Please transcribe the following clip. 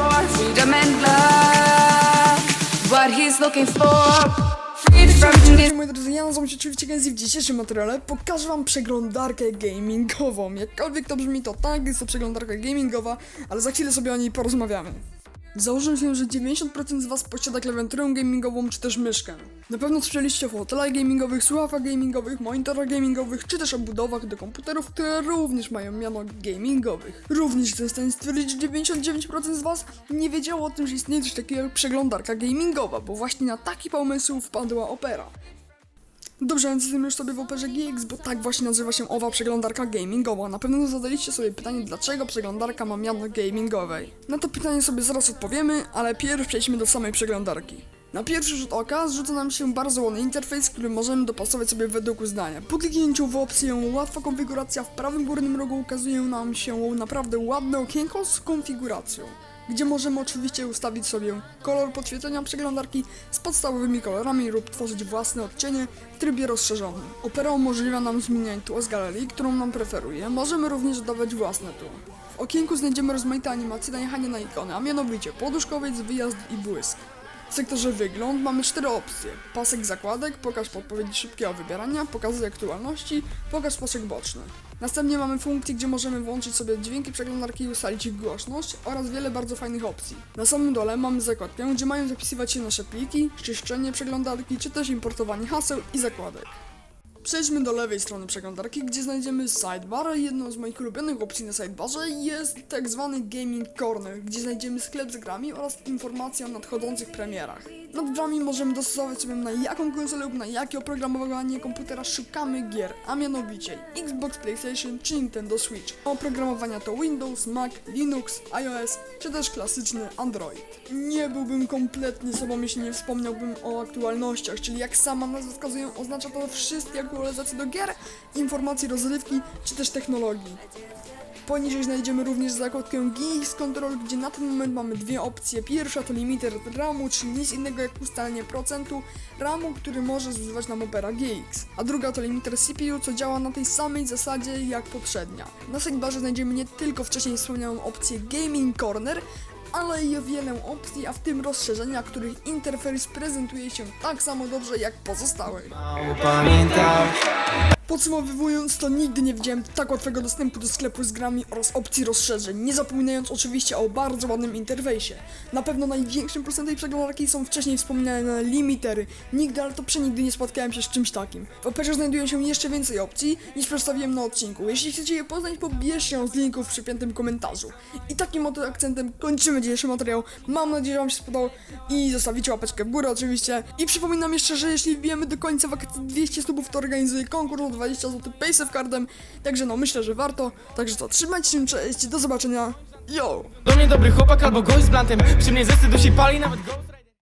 for freedom and love. What he's looking for. Cześć moi drodzy, ja nazywam się oczywiście Genzi w dzisiejszym materiale pokażę wam przeglądarkę gamingową. Jakkolwiek to brzmi to tak, jest to przeglądarka gamingowa, ale za chwilę sobie o niej porozmawiamy. Założę się, że 90% z was posiada klawiaturę gamingową czy też myszkę. Na pewno słyszeliście o fotelach gamingowych, słuchawkach gamingowych, monitorach gamingowych, czy też obudowach do komputerów, które również mają miano gamingowych. Również jestem w stanie stwierdzić, że 99% z was nie wiedziało o tym, że istnieje coś takiego jak przeglądarka gamingowa, bo właśnie na taki pomysł wpadła Opera. Dobrze, więc już sobie w Operze GX, bo tak właśnie nazywa się owa przeglądarka gamingowa. Na pewno zadaliście sobie pytanie, dlaczego przeglądarka ma miano gamingowej. Na to pytanie sobie zaraz odpowiemy, ale pierw przejdźmy do samej przeglądarki. Na pierwszy rzut oka zrzuca nam się bardzo ładny interfejs, który możemy dopasować sobie według uznania. Po kliknięciu w opcję łatwa konfiguracja w prawym górnym rogu ukazuje nam się naprawdę ładne okienko z konfiguracją gdzie możemy oczywiście ustawić sobie kolor podświetlenia przeglądarki z podstawowymi kolorami lub tworzyć własne odcienie w trybie rozszerzonym. Opera umożliwia nam zmieniać tło z galerii, którą nam preferuje. Możemy również dodawać własne tło. W okienku znajdziemy rozmaite animacje na jechanie na ikony, a mianowicie poduszkowiec, wyjazd i błysk. W sektorze wygląd mamy cztery opcje. Pasek zakładek, pokaż podpowiedzi szybkiego wybierania, pokazuj aktualności, pokaż pasek boczny. Następnie mamy funkcję, gdzie możemy włączyć sobie dźwięki przeglądarki i ustalić ich głośność oraz wiele bardzo fajnych opcji. Na samym dole mamy zakładkę, gdzie mają zapisywać się nasze pliki, czyszczenie przeglądarki, czy też importowanie haseł i zakładek. Przejdźmy do lewej strony przeglądarki, gdzie znajdziemy sidebar. Jedną z moich ulubionych opcji na sidebarze jest tak zwany Gaming Corner, gdzie znajdziemy sklep z grami oraz informacje o nadchodzących premierach. Nad drzwiami możemy dostosować sobie na jaką konsolę lub na jakie oprogramowanie komputera szukamy gier, a mianowicie Xbox, PlayStation czy Nintendo Switch. Oprogramowania to Windows, Mac, Linux, iOS czy też klasyczny Android. Nie byłbym kompletnie sobą, jeśli nie wspomniałbym o aktualnościach, czyli jak sama nazwa wskazuje, oznacza to wszystkie aktualizacje do gier, informacji rozrywki czy też technologii. Poniżej znajdziemy również zakładkę GX Control, gdzie na ten moment mamy dwie opcje. Pierwsza to limiter RAMu, czyli nic innego jak ustalenie procentu RAMu, który może zużywać nam Opera GX. A druga to limiter CPU, co działa na tej samej zasadzie jak poprzednia. Na sidebarze znajdziemy nie tylko wcześniej wspomnianą opcję Gaming Corner, ale o wiele opcji, a w tym rozszerzenia, których interfejs prezentuje się tak samo dobrze jak pozostałe. Pamiętam Podsumowując, to nigdy nie widziałem tak łatwego dostępu do sklepu z grami oraz opcji rozszerzeń, nie zapominając oczywiście o bardzo ładnym interfejsie. Na pewno największym plusem tej przeglądarki są wcześniej wspomniane limitery. Nigdy, ale to przenigdy nie spotkałem się z czymś takim. W operze znajdują się jeszcze więcej opcji niż przedstawiłem na odcinku. Jeśli chcecie je poznać, pobierzcie ją z linków w przypiętym komentarzu. I takim oto akcentem kończymy dzisiejszy materiał. Mam nadzieję, że wam się spodobał i zostawicie łapeczkę w górę oczywiście. I przypominam jeszcze, że jeśli wbijemy do końca wakacji 200 subów, to organizuję konkurs 20 zł paysafe cardem. Także no, myślę, że warto. Także to, trzymajcie się, cześć, do zobaczenia. Yo! Do mnie dobry chłopak albo gość z blantem Przy mnie zesty dusi pali nawet ghost